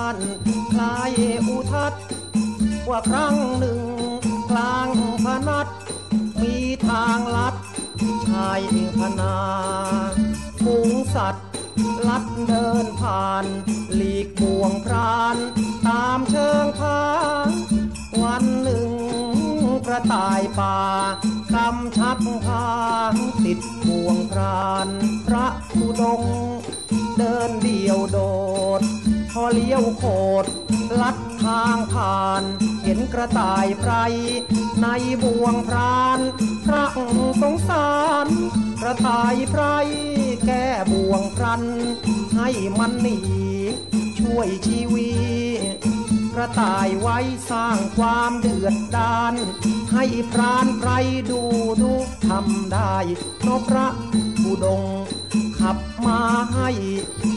านคลายอุทัศว่าครั้งหนึ่งกลางพนัดมีทางลัดชายพนาฝูงสัตว์ ลัดเดินผ่าน หลีกบ่วงพราน ตามเชิงพาวันหนึ่งกระต่ายป่ากำชักพางติดบ่วงพราน พระธุดง เดินเดียวโดด อเลี้ยวโคดลัดทางผ่าน เห็นกระต่ายไพรในบ่วงพราน พระสงสาร กระต่ายไพรแก้บ่วงพรัน ให้มันหนีช่วยชีวิต ระต่ายไว้สร้างความเดือดดาน ให้พรานไพรดูดูทำได้เพราะพระผู้ดง ขับมาให้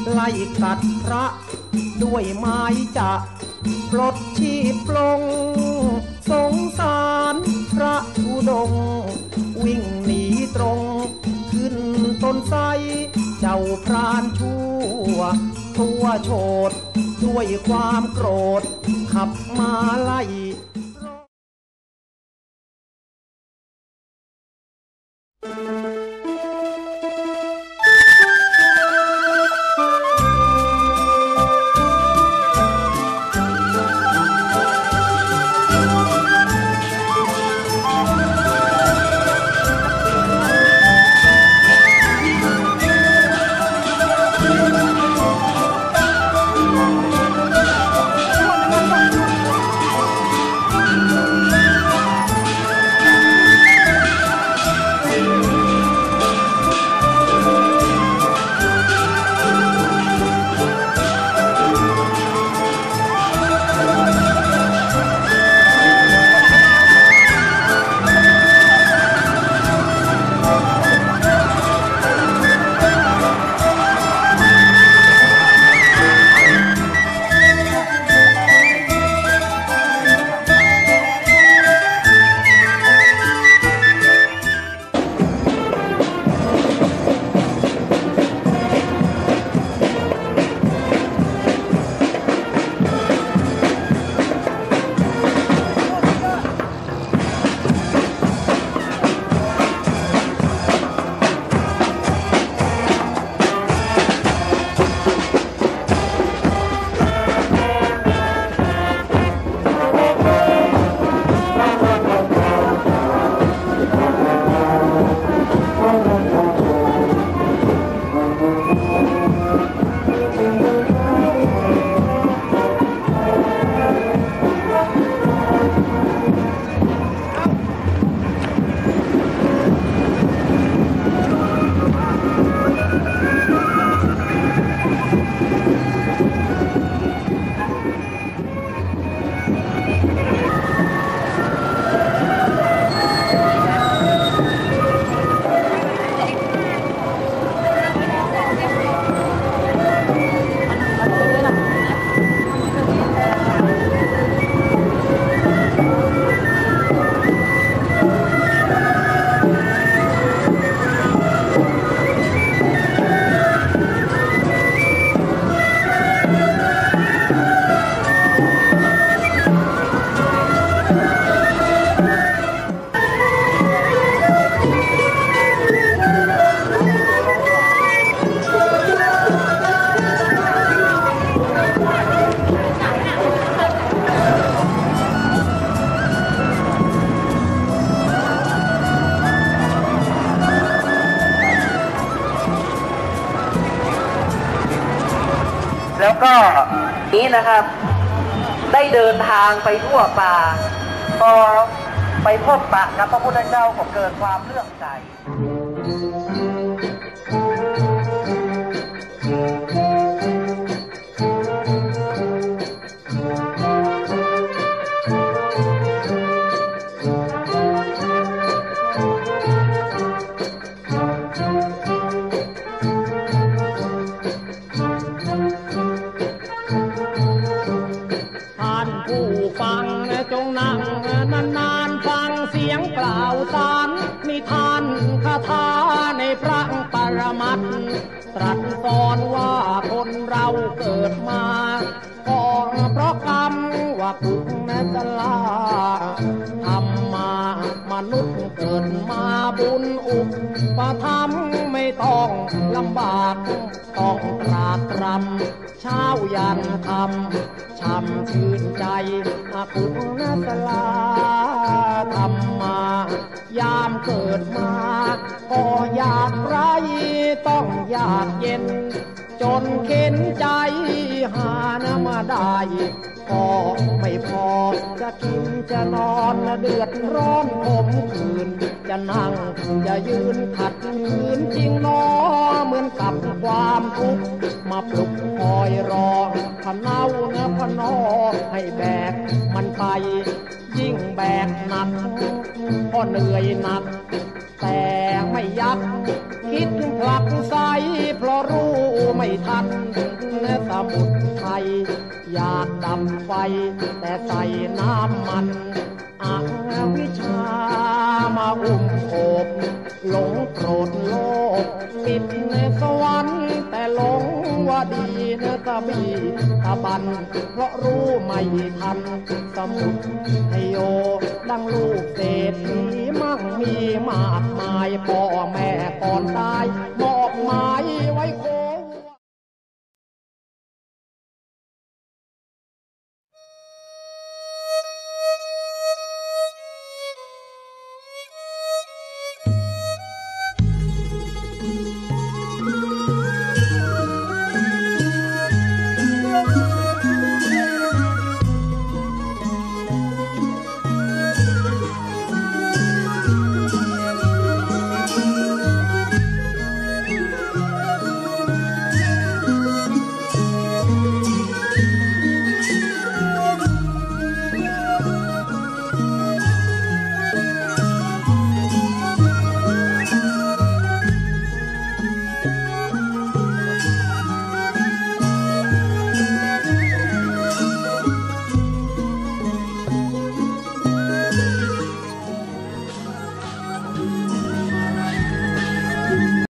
ไล่กัดพระ ด้วยไม้จะปลดชีพลง สงสารพระผู้ดง วิ่งหนีตรง ขึ้นต้นไทรเจ้าพรานชั่ว ตัวโฉด ด้วยความโกรธขับมาไล่ นี้นะครับ ได้เดินทางไปทั่วป่าพอไปพบปะกับพระพุทธเจ้าก็เกิดความเลื่อมใส มัตตรัสสอนว่าคนเราเกิดมาก็เพราะคำว่าปุกนตลาทำมามนุษย์ เกิดมาบุญอุปธรรมไม่ต้องลำบาก ต้องตรากตรำเช้ายันคำช้ำชื่นใจอาคุกแม่ตลาทำมา ยามเกิดมา ก็อยากไรต้องอยากเย็น จนเข็นใจหานะมาได้ก็ไม่พอจะกินจะนอนเดือดร้อนขมขืน จะนั่งจะยืนขัดขืนจริงนอเหมือนกับความทุกข์มาปลุกคอยรอพะเนาเนื้อพะนอให้แบกมันไป ยิ่งแบกหนักก็เหนื่อยหนัก แต่ไม่ยัก คิดผลักไสเพราะรู้ ไม่ทันแม่สมุทรไทยอยากดับไฟ แต่ใส่น้ำมันอังวิชามาอุ้มโอบหลงโกรธโลภปิดในสวรรค์แต่หลงว่าดีเนื้อตะบีตะบัน เพราะรู้ไม่ทันสมุทรไทโยดังลูกเศรษฐีมั่งมีมากมายพ่อแม่ก่อนตายบอกหมายไว้